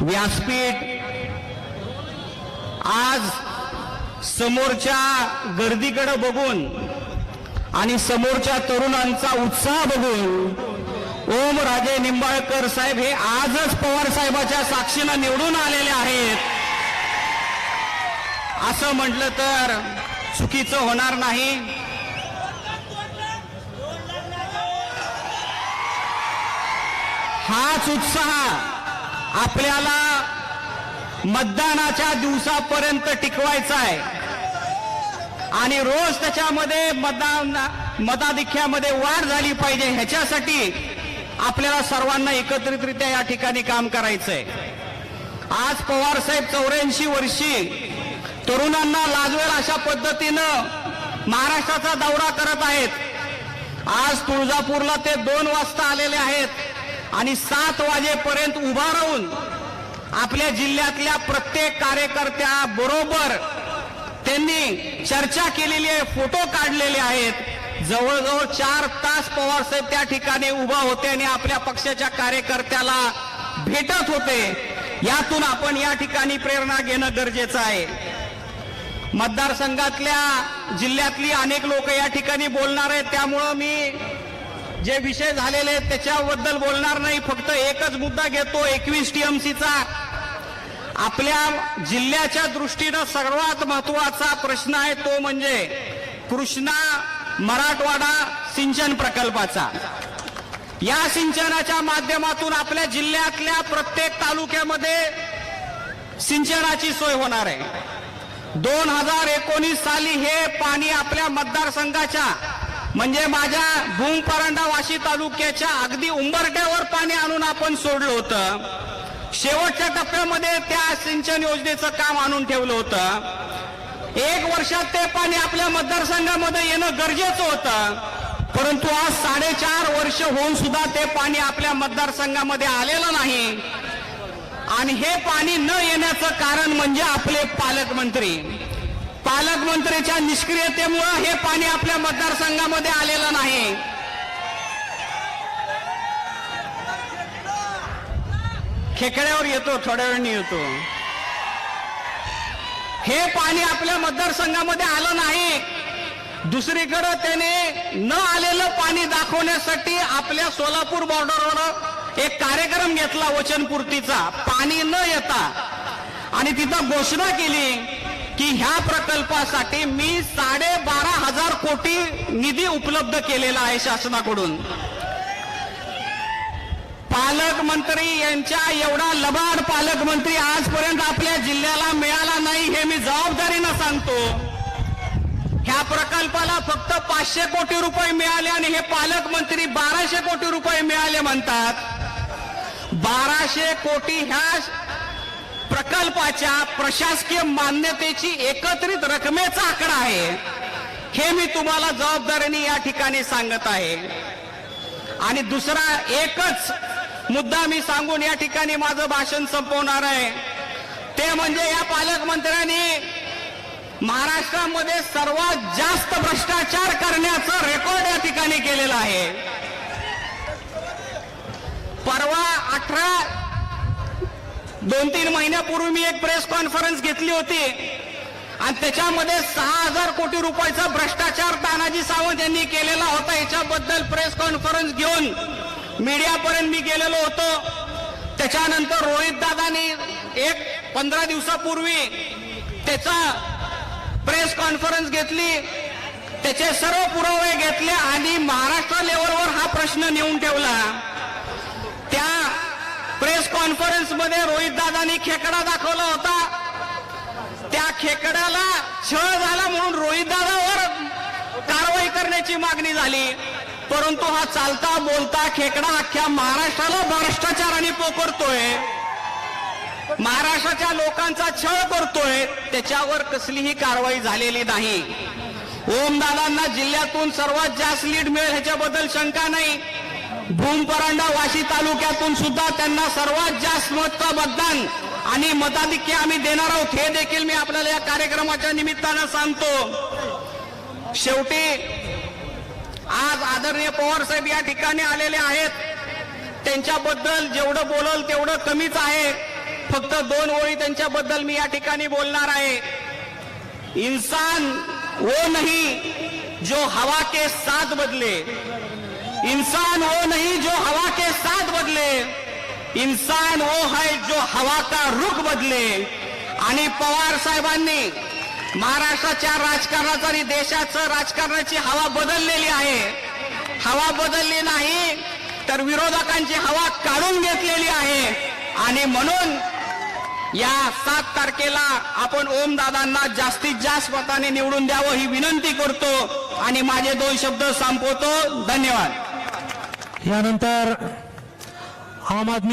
व्यासपीठ आज समोरच्या गर्दीकडे बघून आणि समोरच्या तरुणांचा उत्साह बघून ओम राजे निंबाळकर साहेब हे आजच पवार साहेबाच्या साक्षीनं निवडून आलेले आहेत. असं म्हटलं तर चुकीचं होणार नाही. हाच उत्साह आपल्याला मतदानाच्या दिवसापर्यंत टिकवायचा आहे. आणि रोज त्याच्यामध्ये मतदान मताधिक्यामध्ये वाढ झाली पाहिजे ह्याच्यासाठी आपल्याला सर्वांना एकत्रितरित्या या ठिकाणी काम करायचंय. आज पवारसाहेब चौऱ्याऐंशी वर्षी तरुणांना लाजवेल अशा पद्धतीनं महाराष्ट्राचा दौरा करत आहेत. आज तुळजापूरला ते दोन वाजता आलेले आहेत. आणि सात वाजेपर्यंत उभा राहून आपल्या जिल्ह्यातल्या प्रत्येक कार्यकर्त्या बरोबर त्यांनी चर्चा केलेली आहे फोटो काढलेले आहेत. जवळजवळ चार तास पवार साहेब त्या ठिकाणी उभा होते आणि आपल्या पक्षाच्या कार्यकर्त्याला भेटत होते. यातून आपण या ठिकाणी प्रेरणा घेणं गरजेचं आहे. मतदारसंघातल्या जिल्ह्यातली अनेक लोक या ठिकाणी बोलणार आहेत त्यामुळं मी जे विषय झालेले आहेत त्याच्याबद्दल बोलणार नाही फक्त एकच मुद्दा घेतो एकवीस टीएमसीचा. आपल्या जिल्ह्याच्या दृष्टीनं सर्वात महत्त्वाचा प्रश्न आहे तो म्हणजे कृष्णा मराठवाडा सिंचन प्रकल्पाचा. या सिंचनाच्या माध्यमातून आपल्या जिल्ह्यातल्या प्रत्येक तालुक्यामध्ये सिंचनाची सोय होणार आहे. दोन हजार एकोणीस साली हे पाणी आपल्या मतदारसंघाच्या म्हणजे माझ्या भूम परांडा वाशी तालुक्याच्या अगदी उंबरट्यावर पाणी आणून आपण सोडलं होतं. शेवटच्या टप्प्यामध्ये त्या सिंचन योजनेचं काम आणून ठेवलं होतं. एक वर्षात ते पाणी आपल्या मतदारसंघामध्ये येणं गरजेचं होतं. परंतु आज साडेचार वर्ष होऊन सुद्धा ते पाणी आपल्या मतदारसंघामध्ये आलेलं नाही. आणि हे पाणी न येण्याचं कारण म्हणजे आपले पालकमंत्री. पालकमंत्रीच्या निष्क्रियतेमुळं हे पाणी आपल्या मतदारसंघामध्ये आलेलं नाही. खेकड्यावर येतो थोड्या वेळाने येतो. हे पाणी आपल्या मतदारसंघामध्ये आलं नाही. दुसरीकडे त्याने न आलेलं पाणी दाखवण्यासाठी आपल्या सोलापूर बॉर्डरवर एक कार्यक्रम घेतला वचनपूर्तीचा. पाणी न येता. आणि तिथं घोषणा केली. की ह्या प्रकल्पासाठी मी साडेबारा हजार कोटी निधी उपलब्ध केलेला आहे शासनाकडून. पालकमंत्री यांच्या एवढा लबाड पालकमंत्री आजपर्यंत आपल्या जिल्ह्याला मिळाला नाही हे मी जबाबदारीनं सांगतो. ह्या प्रकल्पाला फक्त पाचशे कोटी रुपये मिळाले आणि हे पालकमंत्री बाराशे कोटी रुपये मिळाले म्हणतात. बाराशे कोटी ह्या प्रकल्पाच्या प्रशासकीय मान्यतेची एकत्रित रकमेचा आकडा आहे. हे मी तुम्हाला जबाबदारीने या ठिकाणी सांगत आहे. आणि दुसरा एकच मुद्दा मी सांगून या ठिकाणी माझं भाषण संपवणार आहे. ते म्हणजे या पालकमंत्र्यांनी महाराष्ट्रामध्ये सर्वात जास्त भ्रष्टाचार करण्याचं रेकॉर्ड या ठिकाणी केलेलं आहे. परवा अठरा दोन तीन महिन्यापूर्वी मी एक प्रेस कॉन्फरन्स घेतली होती. आणि त्याच्यामध्ये सहा हजार कोटी रुपयाचा भ्रष्टाचार तानाजी सावंत यांनी केलेला होता. याच्याबद्दल प्रेस कॉन्फरन्स घेऊन मीडियापर्यंत मी गेलेलो होतो. त्याच्यानंतर रोहित दादानी एक पंधरा दिवसापूर्वी त्याचा प्रेस कॉन्फरन्स घेतली. त्याचे सर्व पुरावे घेतले आणि महाराष्ट्र लेवलवर हा प्रश्न नेऊन ठेवला. कॉन्फरन्समध्ये रोहित दादानी खेकडा दाखवला होता. त्या खेकड्याला छळ झाला म्हणून रोहित दादावर कारवाई करण्याची मागणी झाली. परंतु हा चालता बोलता खेकडा अख्ख्या महाराष्ट्राला भ्रष्टाचाराने पोकरतोय महाराष्ट्राच्या लोकांचा छळ करतोय. त्याच्यावर कसलीही कारवाई झालेली नाही. ओमदादांना जिल्ह्यातून सर्वात जास्त लीड मिळेल ह्याच्याबद्दल शंका नाही. भूमपरांडा वाशी तालुक्यातून सुद्धा त्यांना सर्वात जास्त मतचं मतदान आणि मताधिक्य आम्ही देणार आहोत हे देखील मी आपल्याला या कार्यक्रमाच्या निमित्तानं सांगतो. शेवटी आज आदरणीय पवार साहेब या ठिकाणी आलेले आहेत. त्यांच्याबद्दल जेवढं बोलल तेवढं कमीच आहे. फक्त दोन ओळी त्यांच्याबद्दल मी या ठिकाणी बोलणार आहे. इन्सान वो नहीं जो हवा के साथ बदले. इंसान वो नहीं जो हवा के साथ बदले। इंसान वो है जो हवा का रुख बदले। आणि पवार साहेबांनी महाराष्ट्राच्या राजकारणाचं आणि देशाचं राजकारणाची हवा बदललेली आहे. हवा बदलली नाही तर विरोधकांची हवा काढून घेतलेली आहे. आणि म्हणून या सात तारखेला आपण ओमदादांना जास्तीत जास्त मताने निवडून द्यावं ही विनंती करतो. आणि माझे दोन शब्द संपवतो. धन्यवाद. यानंतर आम आदमी